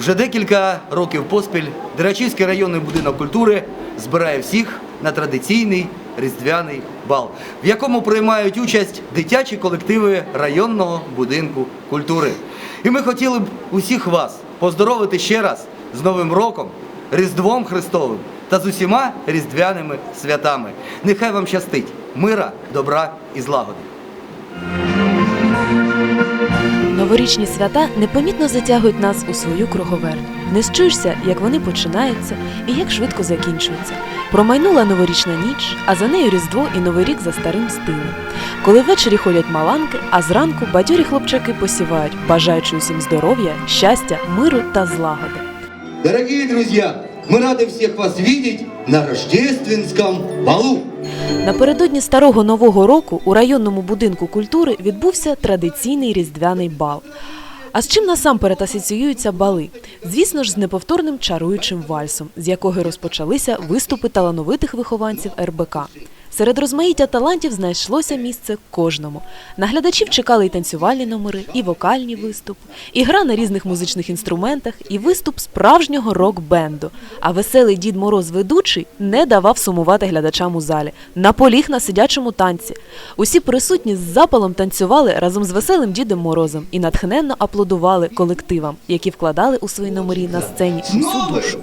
Вже декілька років поспіль Дерачівський районний будинок культури збирає всіх на традиційний різдвяний бал, в якому приймають участь дитячі колективи районного будинку культури. І ми хотіли б усіх вас поздоровити ще раз з Новим роком, Різдвом Христовим та з усіма різдвяними святами. Нехай вам щастить мира, добра і злагоди. Новорічні свята непомітно затягують нас у свою круговерть. Не счуєшся, як вони починаються і як швидко закінчуються. Промайнула новорічна ніч, а за нею Різдво і Новий рік за старим стилем. Коли ввечері ходять маланки, а зранку бадьорі хлопчаки посівають, бажаючи усім здоров'я, щастя, миру та злагоди. Дорогие друзья, мы рады всех вас видеть на рождественском балу. Напередодні старого нового року у районному будинку культури відбувся традиційний різдвяний бал. А з чим насамперед асоціюються бали? Звісно ж, з неповторним чаруючим вальсом, з якого розпочалися виступи талановитих вихованців РБК. Серед розмаїття талантів знайшлося місце кожному. На глядачів чекали і танцювальні номери, і вокальні виступи, і гра на різних музичних інструментах, і виступ справжнього рок-бенду. А веселий Дід Мороз ведучий не давав сумувати глядачам у залі. Наполіг на сидячому танці. Усі присутні з запалом танцювали разом з веселим Дідом Морозом і натхненно аплодували колективам, які вкладали у свої номері на сцені всю душу.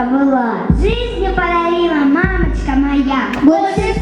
Мамочка, была. Жизнью подарила, мамочка моя. Больше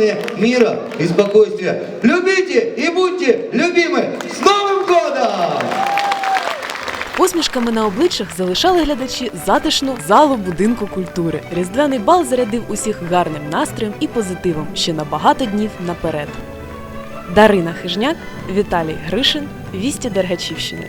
главное мира и спокойствия. Любите и будьте любимы! С Новым годом! Посмішками на обличчях залишали глядачі затишну залу будинку культури. Різдвяний бал зарядив усіх гарним настроєм і позитивом ще на багато днів наперед. Дарина Хижняк, Віталій Гришин, Вісті Дергачівщини.